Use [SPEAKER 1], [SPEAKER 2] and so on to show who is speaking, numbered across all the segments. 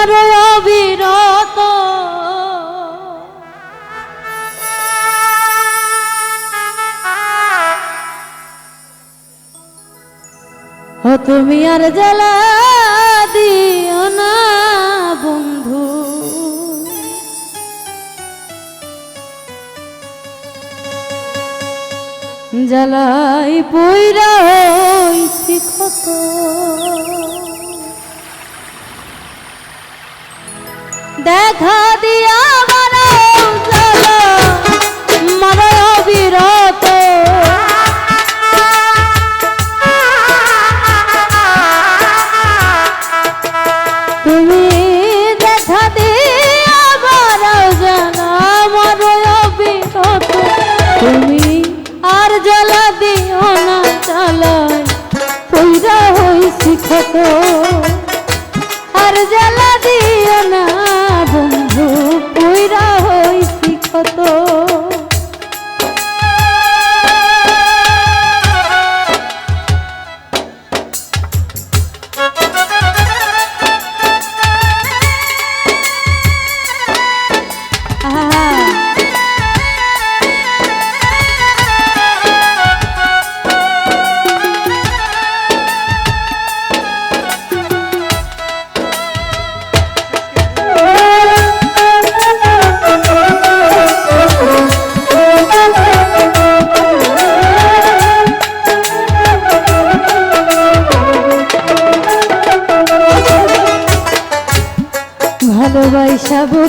[SPEAKER 1] আমার অবিরত। ও তুমি আর জ্বালা দিও না বন্ধু। জ্বালাই পইরা হইছি অবিরত। তুমি আর জ্বালা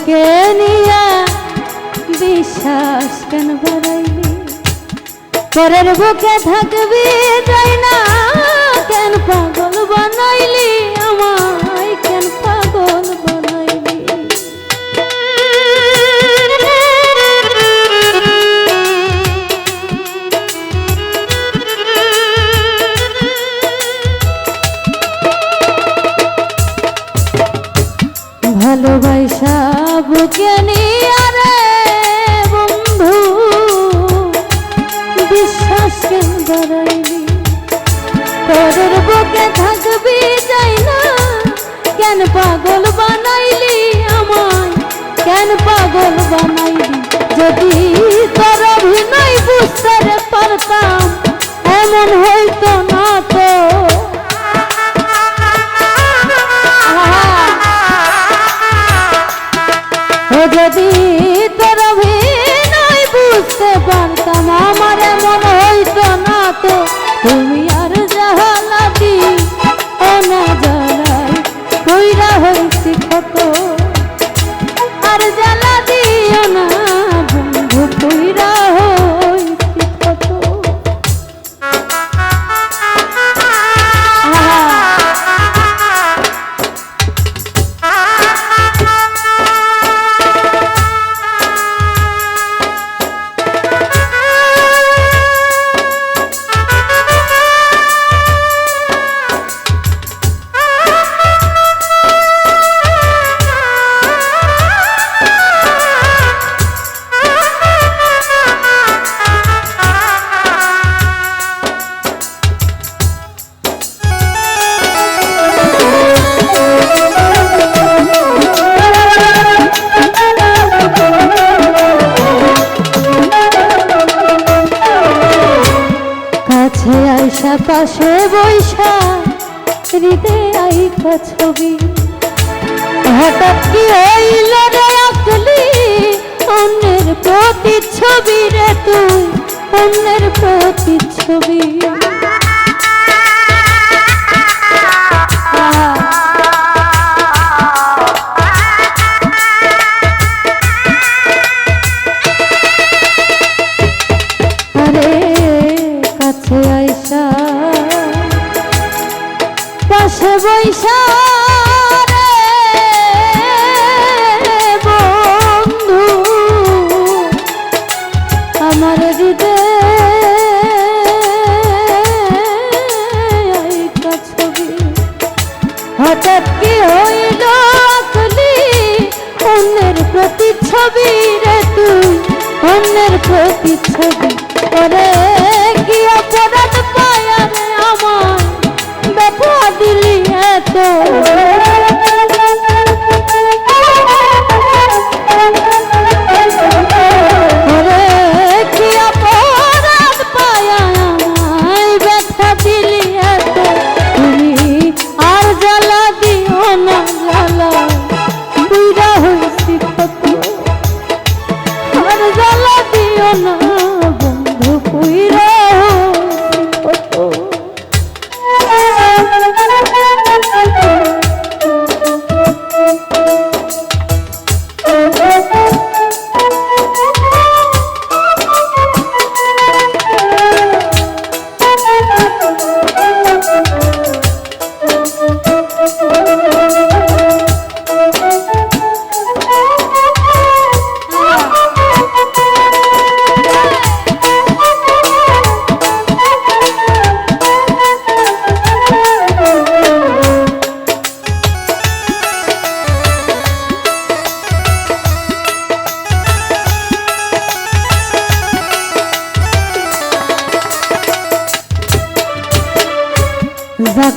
[SPEAKER 1] বুকে নিয়া বিশ্বাস কেন বাড়াইলি পরের বুকে থাকবি তাই না? কেন পাগল বানাইলি আমায়? তোদের বুকে থাকবি যাই না। কেন পাগল বানাইলি আমায়? কেন পাগল বানাইলি? যদি তোর অভিনয় বুঝতে পারতাম, এমন হইতো না তো। যদি তোর অভিনয় বুঝতে পারতাম, আমার এমন হইতো না তো। তুমি পাশে বৈশা হৃদে আইকা ছবি। হঠাৎ কি হইল রে আকলি? অন্যের প্রতি ছবি রে তুই, অন্যের প্রতি ছবি প্রতিচ্ছবি করে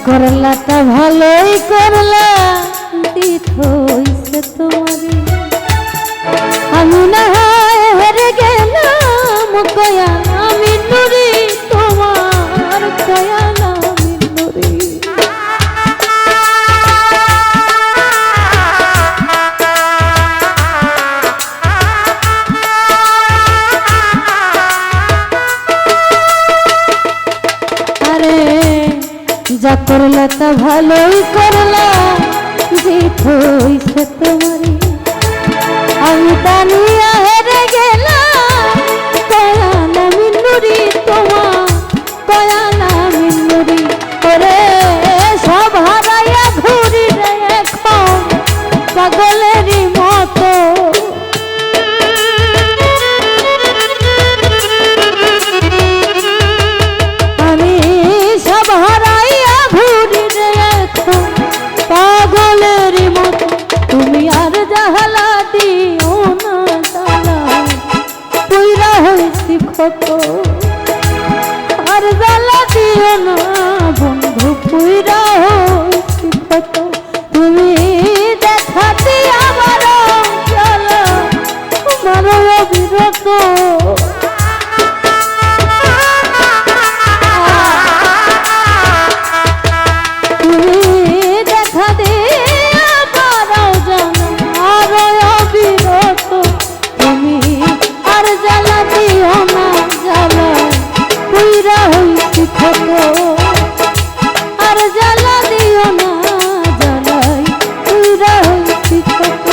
[SPEAKER 1] যা করলা ভালোই না বন্ধু পুইরা আর জ্বালা